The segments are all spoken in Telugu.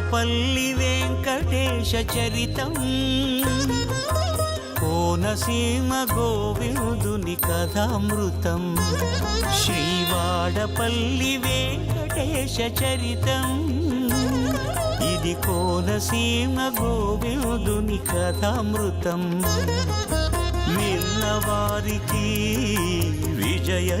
వాడపల్లి వెంకటేశ చరితం. కోనసీమ గోవిందుని కథామృతం. శ్రీవాడపల్లి వెంకటేశ చరితం. ఇది కోనసీమ గోవిందుని కథామృతం. విన్నవారికి విజయ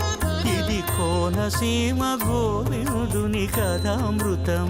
కోనసీమ గోవిందుని కథామృతం.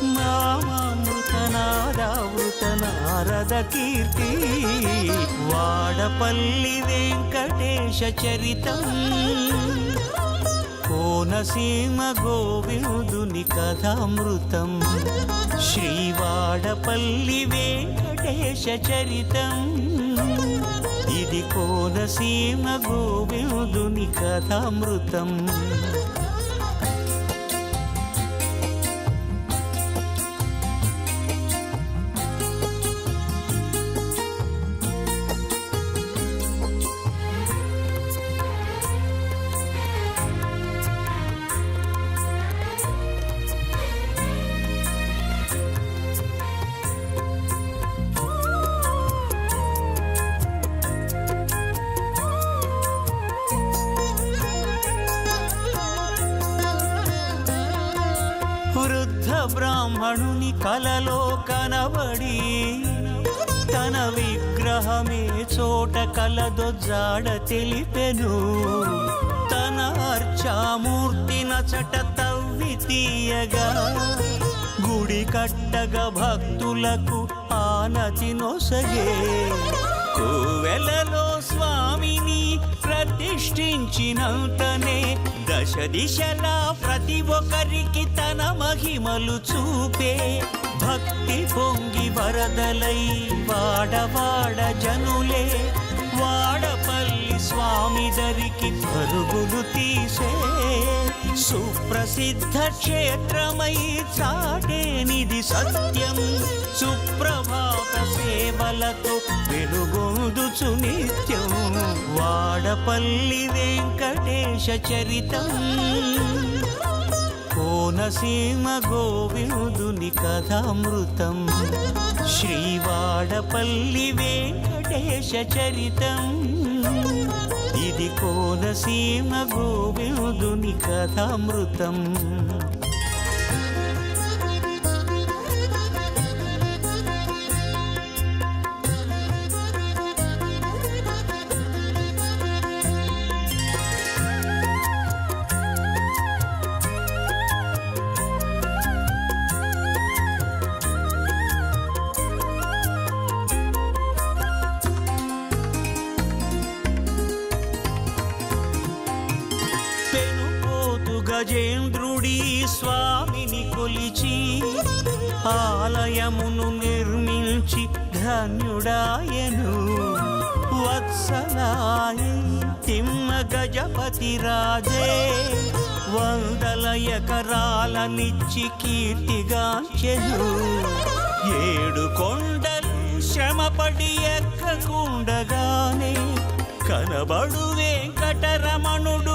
నారద కీర్తి వాడపల్లి వెంకటేశ చరితం. కోనసీమ గోవిందుని కథామృతం శ్రీవాడపల్లి వెంకటేశ చరితం. ఇది కోనసీమ గోవిందుని కథామృతం. బ్రాహ్మణుని కలలో కనబడి తన విగ్రహమే చోట కలదొజ్జాడ తెలిపెను. తన అర్చామూర్తి నచట తవ్వి తీయగా గుడి కట్టగా భక్తులకు ఆనతి నొసగే. కోవెలలో స్వామిని ప్రతిష్ఠించినంతనే దశ దిశలా ప్రతి ఒక్కరికి తన మహిమలు చూపే భక్తి పొంగి వరదలై వాడవాడ జనులే వాడపల్లి స్వామి దరికి పరుగులు తీసే. సుప్రసిద్ధ క్షేత్రమై చాటేనిది సత్యం సుప్రభాత సే సేవలతో వెలుగొందుచు నిత్యం వాడపల్లి వెంకటేశ చరితం. కోనసీమ గోవిందుని కథామృతం. శ్రీవాడపల్లి వెంకటేశ చరితం. ఇది కోనసీమ గోవిందుని కథామృతం. గజేంద్రుడి స్వామిని కొలిచి ఆలయమును నిర్మించి ధన్యుడాయను. వత్సలాయ తిమ్మ గజపతి రాజే వందల ఎకరాలనిచ్చి కీర్తిగాంచెను. ఏడు కొండలు శ్రమపడి ఎక్కకుండగానే కనబడు వెంకటరమణుడు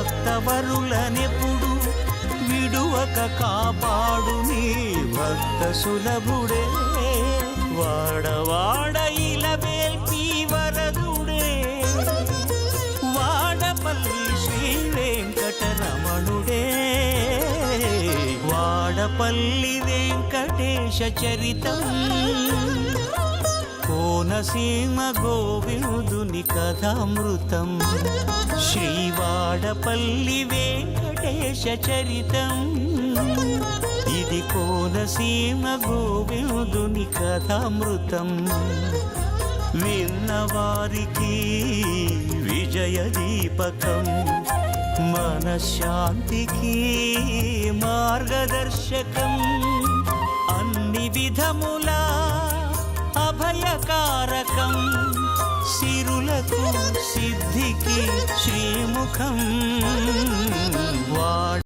భక్తవరులనెప్పుడు విడువక కాపాడు నీ భక్త సులభుడే. వాడవాడ ఇలవేల్పి వరదుడే వాడపల్లి శ్రీ వెంకటరమణుడే వాడపల్లి వెంకటేశ చరితం. కోనసీమ గోవిందుని కథామృతం. శ్రీవాడపల్లి వెంకటేశ చరితం. ఇది కోనసీమ గోవిందుని కథామృతం. విన్నవారికి విజయ దీపకం. మనశ్శాంతికి మార్గదర్శకం. అన్ని విధములా అభయకారకం సిరులకు సిద్ధికి శ్రీముఖం. వాడ